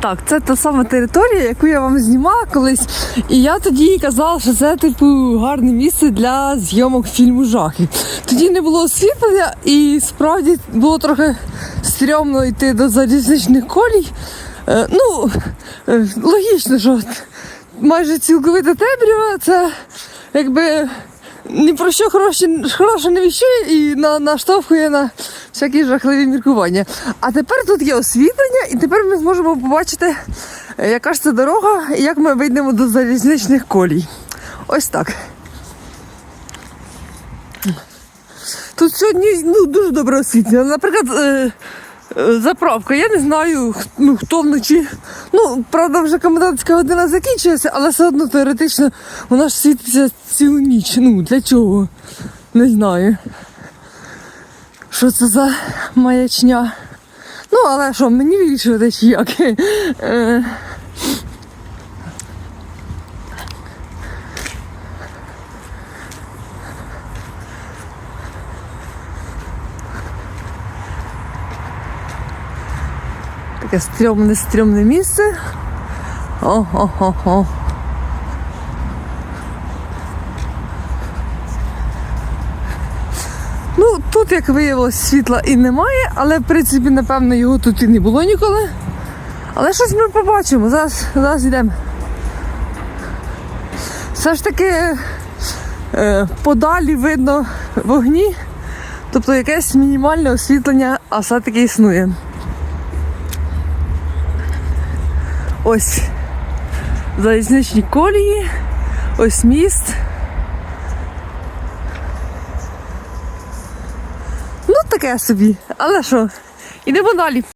Так, це та сама територія, яку я вам знімала колись. І я тоді казала, що це типу гарне місце для зйомок фільму жахів. Тоді не було освітлення, і справді було трохи стрьомно йти до залізничних колій. Е, ну, е, логічно, що майже цілковита темрява, це якби ні про що хороше, хороше не віщує і на, наштовхує на всякі жахливі міркування. А тепер тут є освітлення, і тепер ми зможемо побачити, е, яка ж це дорога і як ми вийдемо до залізничних колій. Ось так. Тут сьогодні ну, дуже добре освітлення. Наприклад, е, е, заправка. Я не знаю, ну, хто вночі. Ну, правда, вже комендантська година закінчується, але все одно теоретично вона ж світиться цілу ніч. Ну, для чого? Не знаю. Що це за маячня? Ну, але що, мені вирішувати чи як? Таке стрьомне, стрьомне місце. О-хо-хо-хо. Ну, тут, як виявилось, світла і немає, але в принципі, напевно, його тут і не було ніколи. Але щось ми побачимо. Зараз, зараз йдемо. Все ж таки е, подалі видно вогні, тобто якесь мінімальне освітлення, а все-таки існує. Ось залізничні колії, ось міст. Ну, таке собі. Але що, ідемо далі.